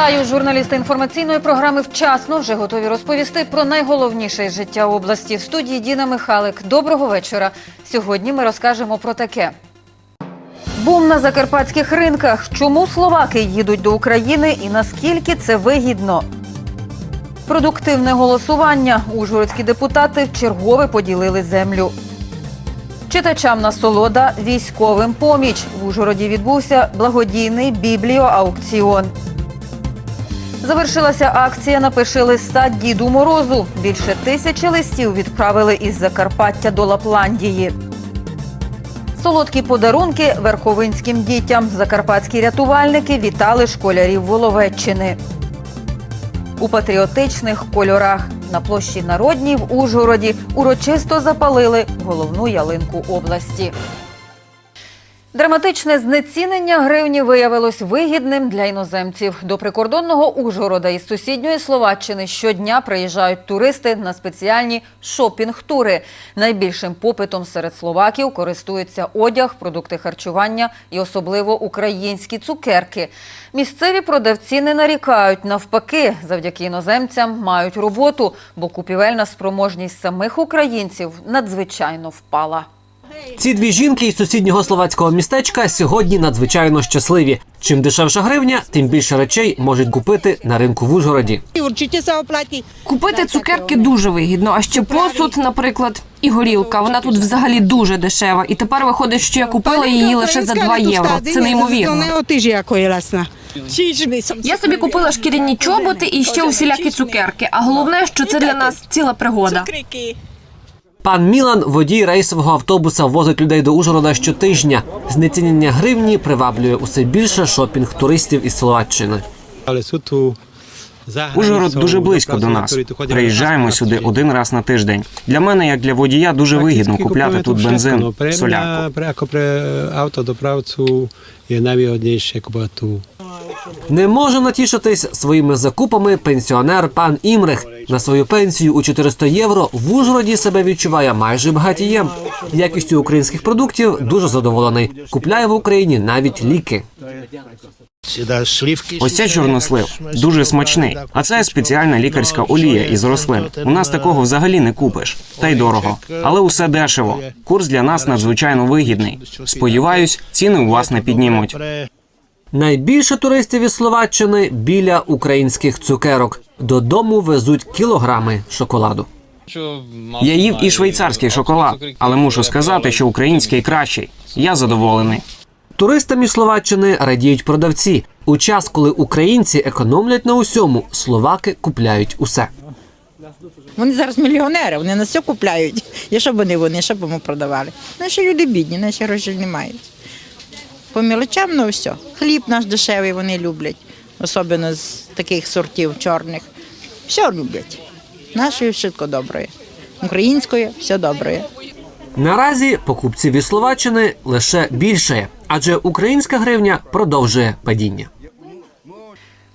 Вітаю, журналісти інформаційної програми вчасно вже готові розповісти про найголовніше життя області. В студії Діна Михалик. Доброго вечора. Сьогодні ми розкажемо про таке. Бум на закарпатських ринках. Чому словаки їдуть до України і наскільки це вигідно? Продуктивне голосування. Ужгородські депутати вчергове поділили землю. Читачам насолода військовим поміч. В Ужгороді відбувся благодійний бібліоаукціон. Завершилася акція Напиши листа Діду Морозу. Більше тисячі листів відправили із Закарпаття до Лапландії. Солодкі подарунки верховинським дітям. Закарпатські рятувальники вітали школярів Воловеччини. У патріотичних кольорах на площі Народній в Ужгороді урочисто запалили головну ялинку області. Драматичне знецінення гривні виявилось вигідним для іноземців. До прикордонного Ужгорода із сусідньої Словаччини щодня приїжджають туристи на спеціальні шопінг-тури. Найбільшим попитом серед словаків користуються одяг, продукти харчування і особливо українські цукерки. Місцеві продавці не нарікають. Навпаки, завдяки іноземцям мають роботу, бо купівельна спроможність самих українців надзвичайно впала. Ці дві жінки із сусіднього словацького містечка сьогодні надзвичайно щасливі. Чим дешевша гривня, тим більше речей можуть купити на ринку в Ужгороді. Купити цукерки дуже вигідно, а ще посуд, наприклад, і горілка. Вона тут взагалі дуже дешева. І тепер виходить, що я купила її лише за 2 євро. Це неймовірно. Я собі купила шкіряні чоботи і ще усілякі цукерки. А головне, що це для нас ціла пригода. Пан Мілан, водій рейсового автобуса, возить людей до Ужгорода щотижня. Знецінення гривні приваблює усе більше шопінг туристів із Словаччини. Але суто Ужгород дуже близько до нас. Приїжджаємо сюди один раз на тиждень. Для мене, як для водія, дуже вигідно купляти тут бензин, pre autodopravcu je najvýhodnejšie kúpať. Не може натішитись своїми закупами пенсіонер пан Імрих. На свою пенсію у 400 євро в Ужгороді себе відчуває майже багатієм. Якістю українських продуктів дуже задоволений. Купляє в Україні навіть ліки. Ось це чорнослив дуже смачний. А це спеціальна лікарська олія із рослин. У нас такого взагалі не купиш, та й дорого. Але усе дешево. Курс для нас надзвичайно вигідний. Сподіваюсь, ціни у вас не піднімуть. Найбільше туристів із Словаччини біля українських цукерок. Додому везуть кілограми шоколаду. Я їв і швейцарський шоколад, але мушу сказати, що український кращий. Я задоволений. Туристам із Словаччини радіють продавці. У час, коли українці економлять на усьому, словаки купляють усе. Вони зараз мільйонери, вони на все купляють. І що б вони вони, що б ми продавали? Наші люди бідні, наші гроші не мають. По мілочам, ну все. Хліб наш дешевий вони люблять, особливо з таких сортів чорних. Все люблять. Нашої швидко добре. Української все добре. Наразі покупців із Словаччини лише більше, адже українська гривня продовжує падіння.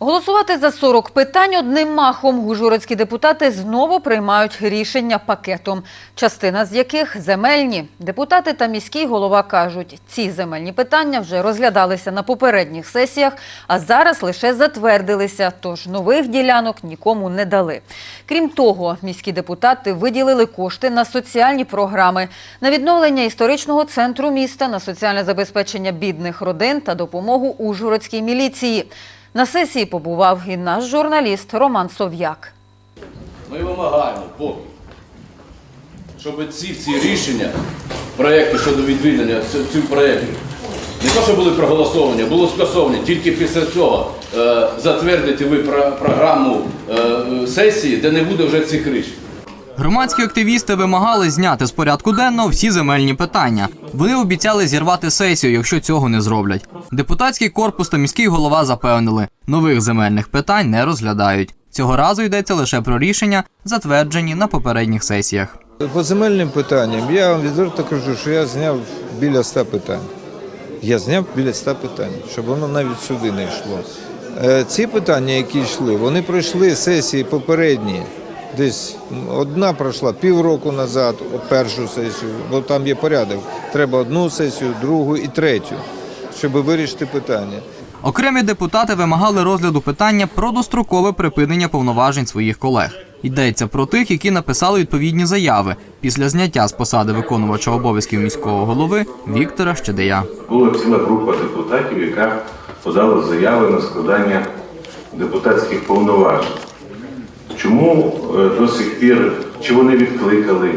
Голосувати за 40 питань одним махом гужурицькі депутати знову приймають рішення пакетом, частина з яких земельні. Депутати та міський голова кажуть, ці земельні питання вже розглядалися на попередніх сесіях, а зараз лише затвердилися, тож нових ділянок нікому не дали. Крім того, міські депутати виділили кошти на соціальні програми, на відновлення історичного центру міста, на соціальне забезпечення бідних родин та допомогу Ужгородській міліції. На сесії побував і наш журналіст Роман Сов'як. Ми вимагаємо поки, щоб ці всі рішення, проекти щодо відвідання цих проєктів, не то, що були проголосовані, було скасовані. Тільки після цього е, затвердите ви про- програму е, сесії, де не буде вже цих рішень. Громадські активісти вимагали зняти з порядку денного всі земельні питання. Вони обіцяли зірвати сесію, якщо цього не зроблять. Депутатський корпус та міський голова запевнили, нових земельних питань не розглядають. Цього разу йдеться лише про рішення, затверджені на попередніх сесіях. По земельним питанням я вам відверто кажу, що я зняв біля 100 питань. Я зняв біля 100 питань, щоб воно навіть сюди не йшло. Е, Ці питання, які йшли, вони пройшли сесії попередні. Десь одна пройшла півроку назад, першу сесію, бо там є порядок. Треба одну сесію, другу і третю, щоб вирішити питання. Окремі депутати вимагали розгляду питання про дострокове припинення повноважень своїх колег. Йдеться про тих, які написали відповідні заяви після зняття з посади виконувача обов'язків міського голови Віктора Щедея. Була ціла група депутатів, яка подала заяви на складання депутатських повноважень. Чому е, до сих пір, чи вони відкликали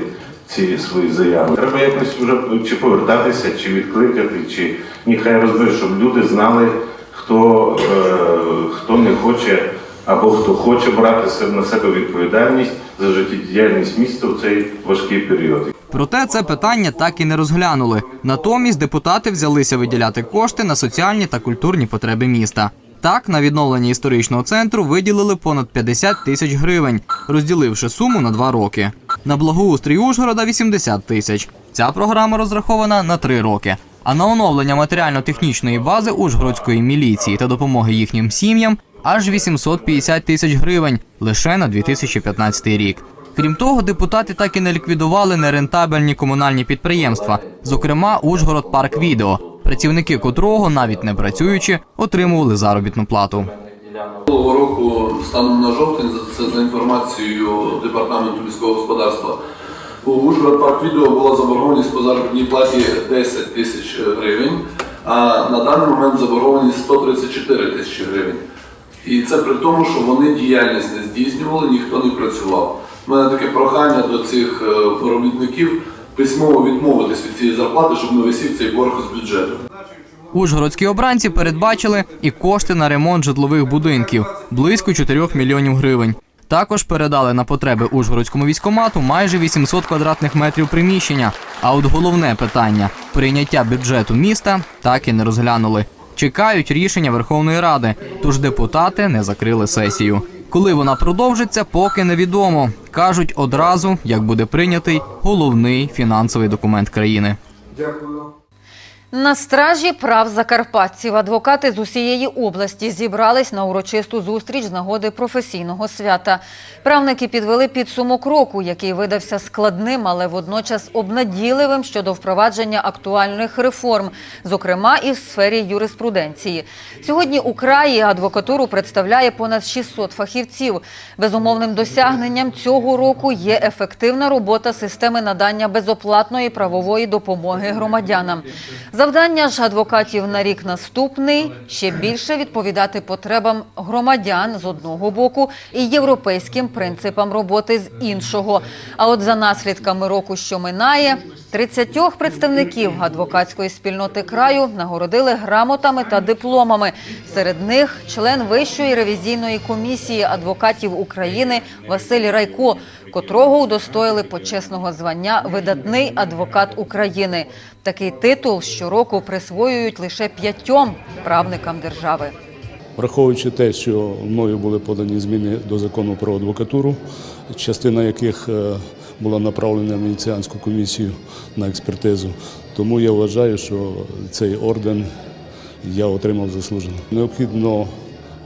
ці свої заяви? Треба якось вже чи повертатися, чи відкликати, чи ні, хай розберуть, щоб люди знали, хто, е, хто не хоче або хто хоче брати на себе відповідальність за життєдіяльність міста в цей важкий період. Проте це питання так і не розглянули. Натомість депутати взялися виділяти кошти на соціальні та культурні потреби міста. Так, на відновлення історичного центру виділили понад 50 тисяч гривень, розділивши суму на два роки. На благоустрій Ужгорода 80 тисяч. Ця програма розрахована на три роки. А на оновлення матеріально-технічної бази Ужгородської міліції та допомоги їхнім сім'ям аж 850 тисяч гривень лише на 2015 рік. Крім того, депутати так і не ліквідували нерентабельні комунальні підприємства, зокрема Ужгород Парк Відео, працівники котрого, навіть не працюючи, отримували заробітну плату. Минулого року, станом на жовтень, за- це за інформацією департаменту міського господарства, у Ужгород парк відео була заборгованість по заробітній платі 10 тисяч гривень, а на даний момент заборгованість 134 тисячі гривень. І це при тому, що вони діяльність не здійснювали, ніхто не працював. У мене таке прохання до цих е, робітників письмово відмовитись від цієї зарплати, щоб не висів цей борг з бюджету. Ужгородські обранці передбачили і кошти на ремонт житлових будинків близько 4 мільйонів гривень. Також передали на потреби Ужгородському військомату майже 800 квадратних метрів приміщення. А от головне питання прийняття бюджету міста так і не розглянули. Чекають рішення Верховної Ради, тож депутати не закрили сесію. Коли вона продовжиться, поки невідомо. кажуть одразу, як буде прийнятий головний фінансовий документ країни. На стражі прав закарпатців адвокати з усієї області зібрались на урочисту зустріч з нагоди професійного свята. Правники підвели підсумок року, який видався складним, але водночас обнадійливим щодо впровадження актуальних реформ, зокрема і в сфері юриспруденції. Сьогодні у краї адвокатуру представляє понад 600 фахівців. Безумовним досягненням цього року є ефективна робота системи надання безоплатної правової допомоги громадянам. Завдання ж адвокатів на рік наступний ще більше відповідати потребам громадян з одного боку і європейським принципам роботи з іншого. А от за наслідками року, що минає, 30 представників адвокатської спільноти краю нагородили грамотами та дипломами. Серед них член Вищої ревізійної комісії адвокатів України Василь Райко, котрого удостоїли почесного звання видатний адвокат України. Такий титул щороку присвоюють лише п'ятьом правникам держави. Враховуючи те, що мною були подані зміни до закону про адвокатуру, частина яких е, була направлена в Венеціанську комісію на експертизу, тому я вважаю, що цей орден я отримав заслужено. Необхідно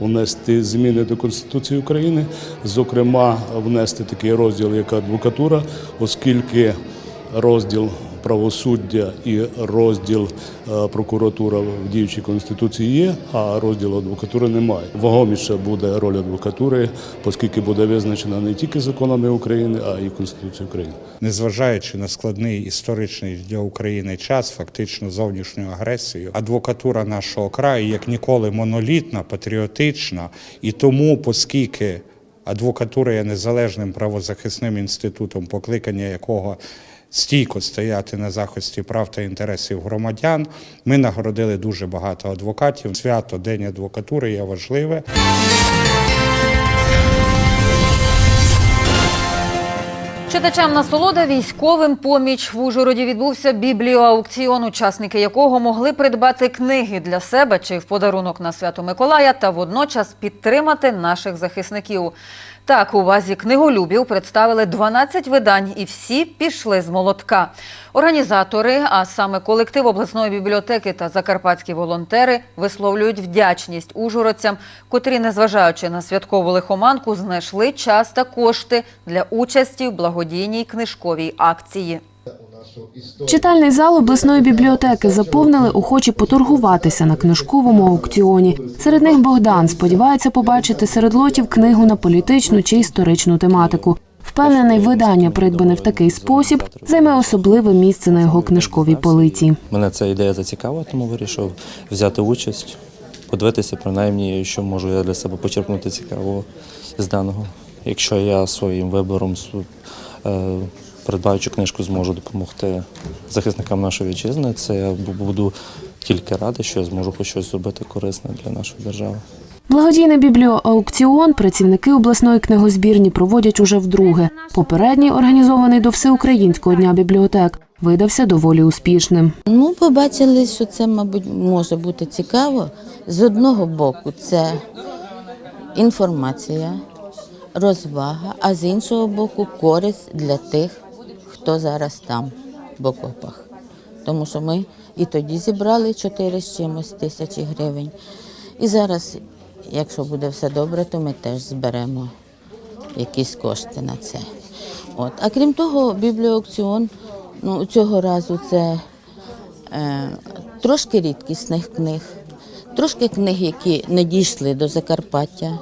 внести зміни до Конституції України, зокрема, внести такий розділ, як адвокатура, оскільки розділ правосуддя і розділ е, прокуратура в діючій конституції є, а розділу адвокатури немає. Вагоміша буде роль адвокатури, оскільки буде визначена не тільки законами України, а й Конституцією України. Незважаючи на складний історичний для України час, фактично зовнішню агресію, адвокатура нашого краю як ніколи монолітна, патріотична, і тому, оскільки адвокатура є незалежним правозахисним інститутом, покликання якого стійко стояти на захисті прав та інтересів громадян, ми нагородили дуже багато адвокатів. Свято День адвокатури є важливе. Читачам насолода військовим поміч в Ужгороді відбувся бібліоаукціон, учасники якого могли придбати книги для себе чи в подарунок на свято Миколая та водночас підтримати наших захисників. Так, у вазі книголюбів представили 12 видань, і всі пішли з молотка. Організатори, а саме колектив обласної бібліотеки та закарпатські волонтери, висловлюють вдячність ужгородцям, котрі, незважаючи на святкову лихоманку, знайшли час та кошти для участі в благодійній книжковій акції. Читальний зал обласної бібліотеки заповнили охочі поторгуватися на книжковому аукціоні. Серед них Богдан сподівається побачити серед лотів книгу на політичну чи історичну тематику. Впевнений, видання, придбане в такий спосіб, займе особливе місце на його книжковій полиці. Мене ця ідея зацікавила, тому вирішив взяти участь, подивитися, принаймні, що можу я для себе почерпнути цікавого з даного. Якщо я своїм вибором придбаючи книжку, зможу допомогти захисникам нашої вітчизни, це я буду тільки радий, що я зможу хоч щось зробити корисне для нашої держави. Благодійний бібліоаукціон працівники обласної книгозбірні проводять уже вдруге. Попередній, організований до Всеукраїнського дня бібліотек, видався доволі успішним. Ну, побачили, що це, мабуть, може бути цікаво. З одного боку, це інформація, розвага, а з іншого боку, користь для тих, хто зараз там, в окопах. Тому що ми і тоді зібрали 4 з чимось тисячі гривень. І зараз, якщо буде все добре, то ми теж зберемо якісь кошти на це. От. А крім того, бібліоаукціон ну, цього разу це е, трошки рідкісних книг, трошки книг, які не дійшли до Закарпаття,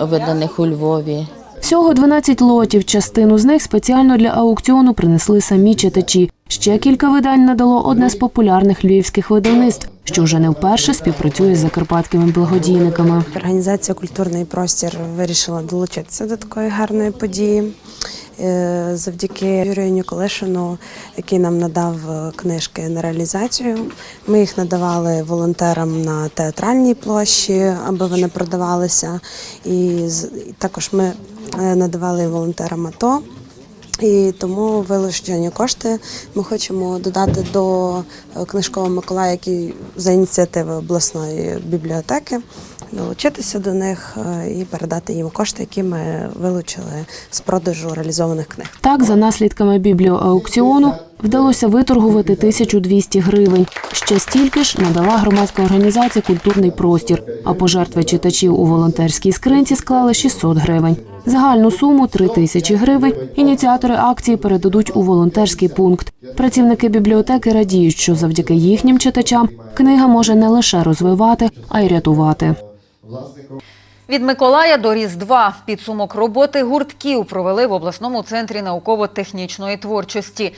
виданих у Львові. Всього 12 лотів. Частину з них спеціально для аукціону принесли самі читачі. Ще кілька видань надало одне з популярних львівських видавництв, що вже не вперше співпрацює з закарпатськими благодійниками. Організація Культурний простір вирішила долучитися до такої гарної події. Е, Завдяки Юрію Ніколишину, який нам надав е, книжки на реалізацію. Ми їх надавали волонтерам на театральній площі, аби вони продавалися. І також ми е, надавали волонтерам АТО. І тому вилучені кошти ми хочемо додати до е, книжкового Миколая, який за ініціативи обласної бібліотеки, долучитися до них е, і передати їм кошти, які ми вилучили з продажу реалізованих книг. Так, за наслідками бібліоаукціону вдалося виторгувати 1200 гривень. Ще стільки ж надала громадська організація Культурний простір, а пожертви читачів у волонтерській скринці склали 600 гривень. Загальну суму 3 тисячі гривень ініціатори акції передадуть у волонтерський пункт. Працівники бібліотеки радіють, що завдяки їхнім читачам книга може не лише розвивати, а й рятувати. Від Миколая до Різдва підсумок роботи гуртків провели в обласному центрі науково-технічної творчості.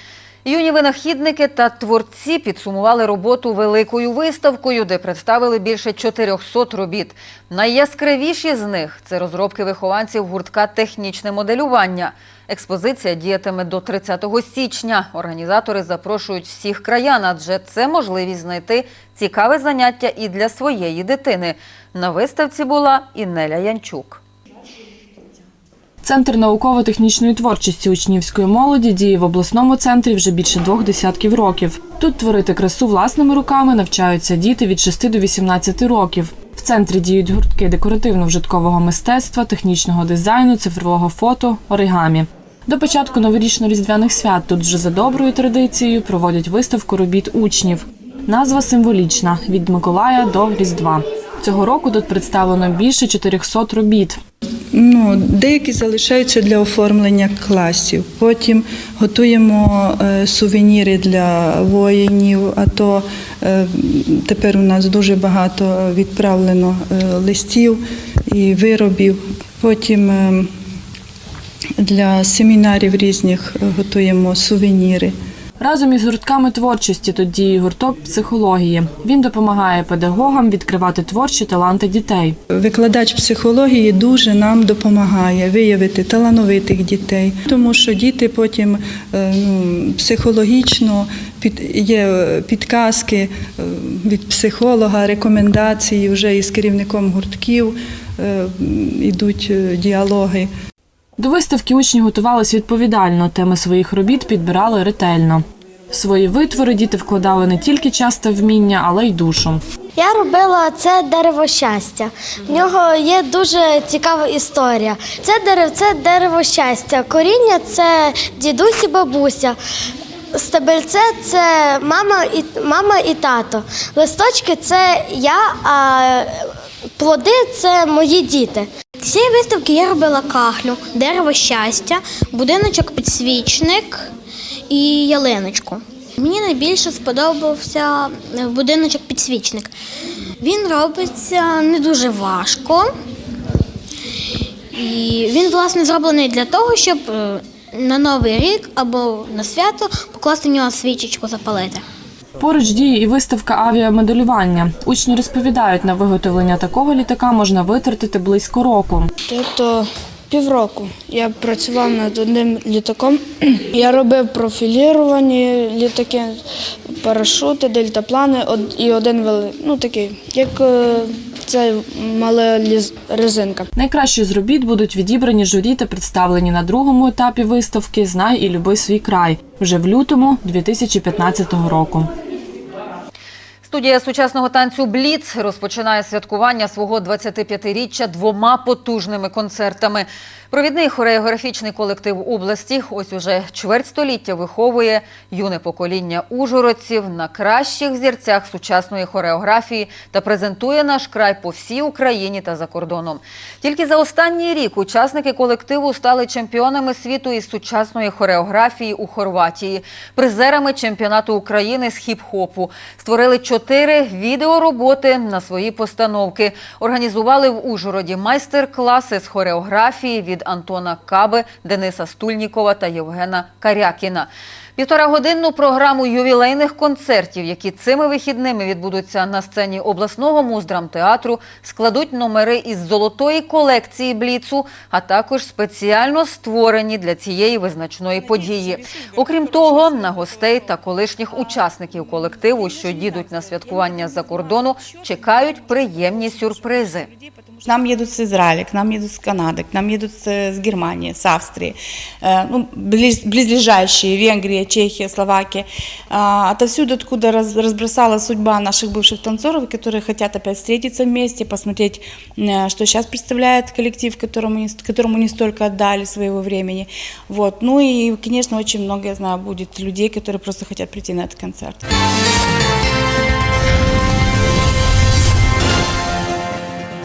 Юні винахідники та творці підсумували роботу великою виставкою, де представили більше 400 робіт. Найяскравіші з них це розробки вихованців гуртка технічне моделювання. Експозиція діятиме до 30 січня. Організатори запрошують всіх краян, адже це можливість знайти цікаве заняття і для своєї дитини. На виставці була і Неля Янчук. Центр науково-технічної творчості учнівської молоді діє в обласному центрі вже більше двох десятків років. Тут творити красу власними руками навчаються діти від 6 до 18 років. В центрі діють гуртки декоративно-вжиткового мистецтва, технічного дизайну, цифрового фото, оригамі. До початку новорічно-різдвяних свят тут вже за доброю традицією проводять виставку робіт учнів. Назва символічна від Миколая до Різдва. Цього року тут представлено більше 400 робіт. Ну, деякі залишаються для оформлення класів. Потім готуємо е, сувеніри для воїнів. А то е, тепер у нас дуже багато відправлено е, листів і виробів. Потім для семінарів різних готуємо сувеніри. Разом із гуртками творчості тут діє гурток психології. Він допомагає педагогам відкривати творчі таланти дітей. Викладач психології дуже нам допомагає виявити талановитих дітей, тому що діти потім е, ну, психологічно під є підказки е, від психолога, рекомендації вже із керівником гуртків е, йдуть е, діалоги. До виставки учні готувались відповідально, теми своїх робіт підбирали ретельно. В свої витвори діти вкладали не тільки час та вміння, але й душу. Я робила це дерево щастя. В нього є дуже цікава історія. Це дерево це дерево щастя. Коріння це дідусь і бабуся. Стебельце це мама і мама і тато. Листочки це я, а плоди це мої діти. З цієї виставки я робила кахлю, дерево щастя, будиночок підсвічник і ялиночку. Мені найбільше сподобався е, будиночок підсвічник. Він робиться не дуже важко. І він, власне, зроблений для того, щоб е, на Новий рік або на свято покласти в нього свічечку запалити. Поруч діє і виставка авіамоделювання. Учні розповідають, на виготовлення такого літака можна витратити близько року. Тобто півроку я працював над одним літаком. Я робив профіліровані літаки, парашути, дельтаплани і один великий, ну такий, як е, це мала резинка. Найкращі з робіт будуть відібрані журі та представлені на другому етапі виставки Знай і люби свій край вже в лютому 2015 року. Студія сучасного танцю Бліц розпочинає святкування свого 25-річчя двома потужними концертами. Провідний хореографічний колектив області ось уже чверть століття виховує юне покоління ужгородців на кращих зірцях сучасної хореографії та презентує наш край по всій Україні та за кордоном. Тільки за останній рік учасники колективу стали чемпіонами світу із сучасної хореографії у Хорватії, призерами чемпіонату України з хіп-хопу. Створили чотири відеороботи на свої постановки. Організували в Ужгороді майстер-класи з хореографії від Антона Каби, Дениса Стульнікова та Євгена Карякіна. Півторагодинну програму ювілейних концертів, які цими вихідними відбудуться на сцені обласного муздрамтеатру, складуть номери із золотої колекції Бліцу, а також спеціально створені для цієї визначної події. Окрім того, на гостей та колишніх учасників колективу, що їдуть на святкування з-за кордону, чекають приємні сюрпризи. К нам едут с Израиля, к нам едут с Канады, к нам едут с, Германии, с Австрии, э, ну, близ, близлежащие, Венгрия, Чехия, Словакия. А, отовсюду, откуда раз, разбросала судьба наших бывших танцоров, которые хотят опять встретиться вместе, посмотреть, э, что сейчас представляет коллектив, которому, которому не столько отдали своего времени. Вот. Ну и, конечно, очень много, я знаю, будет людей, которые просто хотят прийти на этот концерт.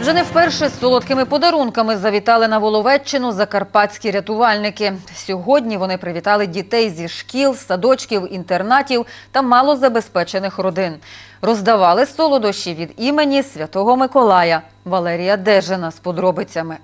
Вже не вперше з солодкими подарунками завітали на Воловеччину закарпатські рятувальники. Сьогодні вони привітали дітей зі шкіл, садочків, інтернатів та малозабезпечених родин. Роздавали солодощі від імені Святого Миколая. Валерія Дежина з подробицями.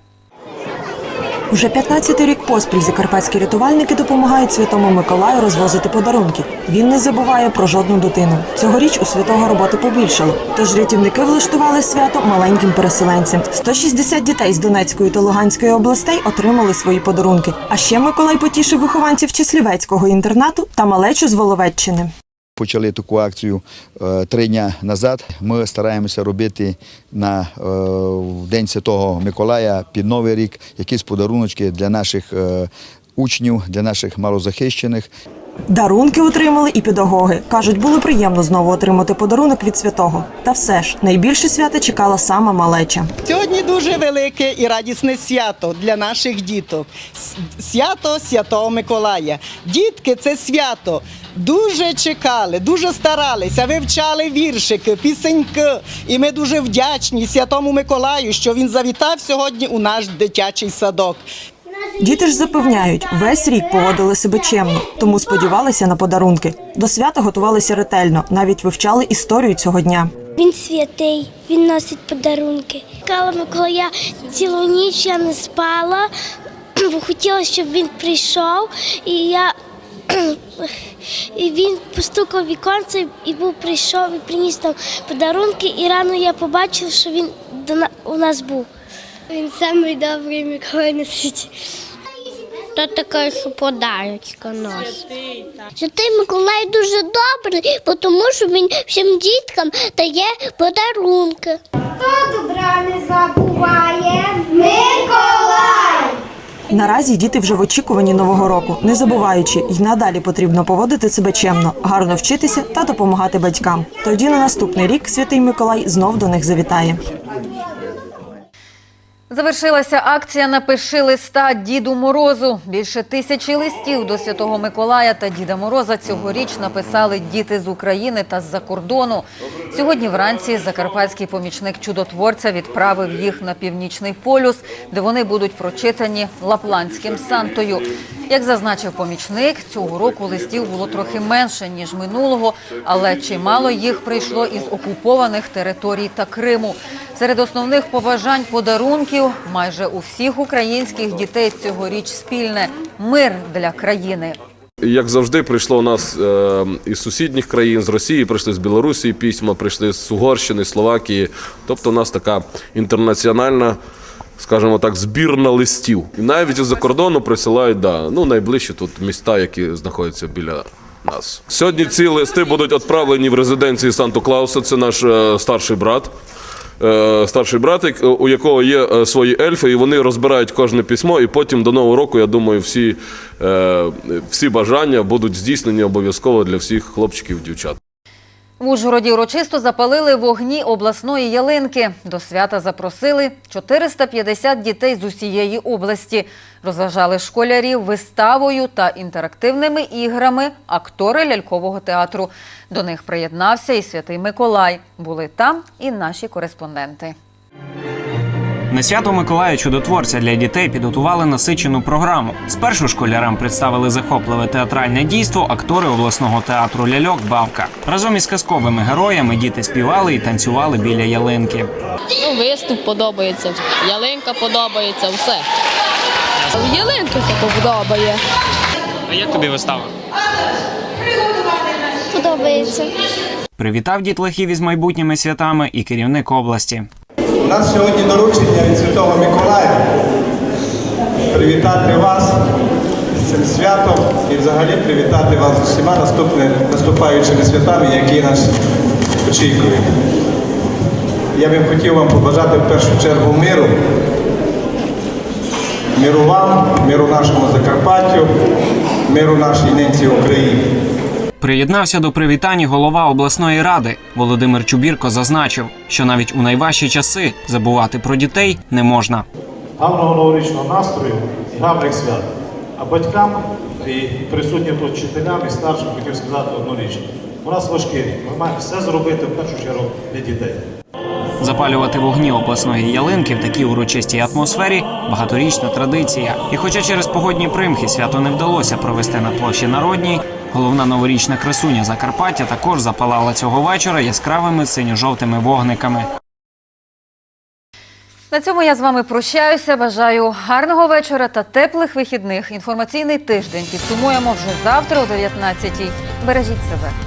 Уже 15-й рік поспіль закарпатські рятувальники допомагають Святому Миколаю розвозити подарунки. Він не забуває про жодну дитину. Цьогоріч у святого роботи побільшало. Тож рятівники влаштували свято маленьким переселенцям. 160 дітей з Донецької та Луганської областей отримали свої подарунки. А ще Миколай потішив вихованців Числівецького інтернату та малечу з Воловеччини. Почали таку акцію е, три дні назад. Ми стараємося робити на е, День Святого Миколая під Новий рік якісь подаруночки для наших е, учнів, для наших малозахищених. Дарунки отримали і педагоги. Кажуть, було приємно знову отримати подарунок від святого. Та все ж найбільше свята чекала сама малеча. Сьогодні дуже велике і радісне свято для наших діток. Свято Святого Миколая. Дітки, це свято. Дуже чекали, дуже старалися, вивчали віршики, пісеньки. І ми дуже вдячні Святому Миколаю, що він завітав сьогодні у наш дитячий садок. Діти ж запевняють, весь рік поводили себе чемно, тому сподівалися на подарунки. До свята готувалися ретельно, навіть вивчали історію цього дня. Він святий, він носить подарунки. Чекала Миколая цілу ніч я не спала, бо хотіла, щоб він прийшов, і я і він постукав в віконце і був прийшов і приніс там подарунки. І рано я побачила, що він до на- у нас був. Він самий добрий Миколай на світі. Та така, що подарочка носить. Святий Миколай дуже добрий, бо тому що він всім діткам дає подарунки. Хто добра не забуває? Миколай! Наразі діти вже в очікуванні нового року, не забуваючи, й надалі потрібно поводити себе чемно, гарно вчитися та допомагати батькам. Тоді на наступний рік святий Миколай знов до них завітає. Завершилася акція Напиши листа Діду Морозу. Більше тисячі листів до Святого Миколая та Діда Мороза цьогоріч написали діти з України та з-за кордону. Сьогодні вранці закарпатський помічник чудотворця відправив їх на північний полюс, де вони будуть прочитані лапландським Сантою. Як зазначив помічник, цього року листів було трохи менше ніж минулого, але чимало їх прийшло із окупованих територій та Криму. Серед основних побажань подарунків майже у всіх українських дітей цьогоріч спільне мир для країни. Як завжди, прийшло у нас е, із сусідніх країн, з Росії, прийшли з Білорусі письма, прийшли з Угорщини, Словакії. Тобто у нас така інтернаціональна, скажімо так, збірна листів. І навіть із-за кордону присилають да, ну, найближчі тут міста, які знаходяться біля нас. Сьогодні ці листи будуть відправлені в резиденції Санту Клауса. Це наш е, старший брат. Е, Старший братик, е, у якого є е, свої ельфи, і вони розбирають кожне письмо, і потім до Нового року, я думаю, всі, всі бажання будуть здійснені обов'язково для всіх хлопчиків дівчат. В Ужгороді урочисто запалили вогні обласної ялинки. До свята запросили 450 дітей з усієї області. Розважали школярів виставою та інтерактивними іграми актори лялькового театру. До них приєднався і святий Миколай. Були там і наші кореспонденти. На свято Миколая Чудотворця для дітей підготували насичену програму. Спершу школярам представили захопливе театральне дійство актори обласного театру Ляльок Бавка. Разом із казковими героями діти співали і танцювали біля ялинки. Ну, виступ подобається, ялинка подобається, все. Ялинка подобає. А як тобі вистава? Подобається. Привітав дітлахів із майбутніми святами і керівник області. У нас сьогодні доручення від Святого Миколая привітати вас з цим святом і взагалі привітати вас з усіма наступаючими святами, які нас очікують. Я би хотів вам побажати в першу чергу миру. Миру вам, миру нашому Закарпаттю, миру нашій ненці Україні. Приєднався до привітань голова обласної ради. Володимир Чубірко зазначив, що навіть у найважчі часи забувати про дітей не можна. гарного новорічного настрою гарних свят. А батькам і присутнім тут вчителям і старшим хотів сказати одну річ. У нас важкий рік. Ми маємо все зробити в першу чергу для дітей. Запалювати вогні обласної ялинки в такій урочистій атмосфері багаторічна традиція. І хоча через погодні примхи свято не вдалося провести на площі народній, головна новорічна красуня Закарпаття також запалала цього вечора яскравими синьо-жовтими вогниками. На цьому я з вами прощаюся. Бажаю гарного вечора та теплих вихідних. Інформаційний тиждень підсумуємо вже завтра о 19-й. Бережіть себе.